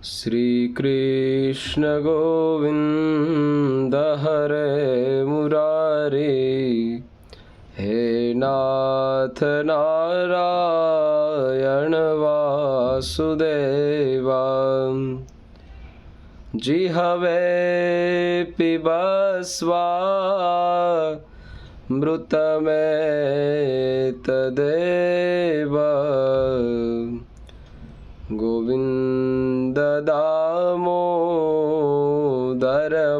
શ્રીકૃષ્ણ ગોવિંદ હરે મુરારી હે નાથ નારાયણ વાસુદેવા જી હવે પીબસ્વા મૃતમે તદેવ ગોવિંદ દામોદર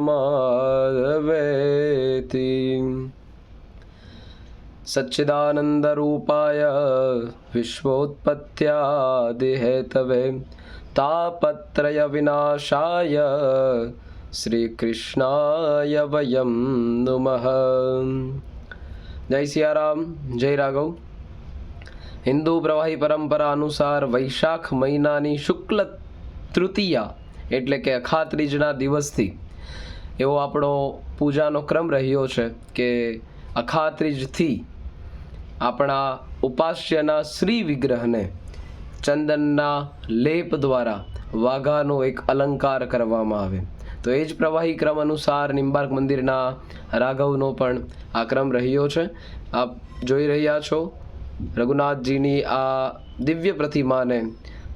માધવેતી સચ્ચિદાનંદરૂપાય વિશ્વોત્પત્યાદિહેતવે તાપત્રય વિનાશાય શ્રીકૃષ્ણાય વયમ નુમઃ જય સિયારામ જય રાઘવ હિન્દુ પ્રવાહી પરંપરા અનુસાર વૈશાખ મહિનાની શુક્લ તૃતીયા એટલે કે અખાત્રીજના દિવસથી એવો આપણો પૂજાનો ક્રમ રહ્યો છે કે અખાત્રીજથી આપણા ઉપાસ્યના શ્રી વિગ્રહને ચંદનના લેપ દ્વારા વાઘાનો એક અલંકાર કરવામાં આવે. તો એ જ પ્રવાહી ક્રમ અનુસાર નિંબાર્ક મંદિરના રાઘવનો પણ આ ક્રમ રહ્યો છે. આપ જોઈ રહ્યા છો, રઘુનાથજીની આ દિવ્ય પ્રતિમાને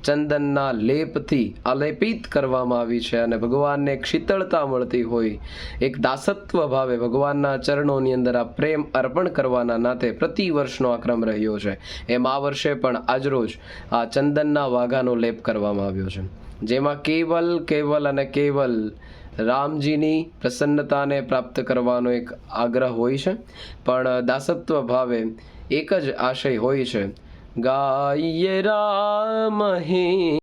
ચંદનના લેપથી આલેપિત કરવામાં આવી છે અને ભગવાનને એક શીતળતા મળતી હોય. એક દાસત્વ ભાવે ભગવાનના ચરણોની અંદર આ પ્રેમ અર્પણ કરવાના નાતે પ્રતિ વર્ષનો આ ક્રમ રહ્યો છે. એમ આ વર્ષે પણ આજરોજ આ ચંદનના વાઘાનો લેપ કરવામાં આવ્યો છે. જેમાં કેવલ કેવલ અને કેવલ રામજીની પ્રસન્નતાને પ્રાપ્ત કરવાનો એક આગ્રહ હોય છે. પણ દાસત્વ ભાવે એક જ આશય હોય છે गाय रामहे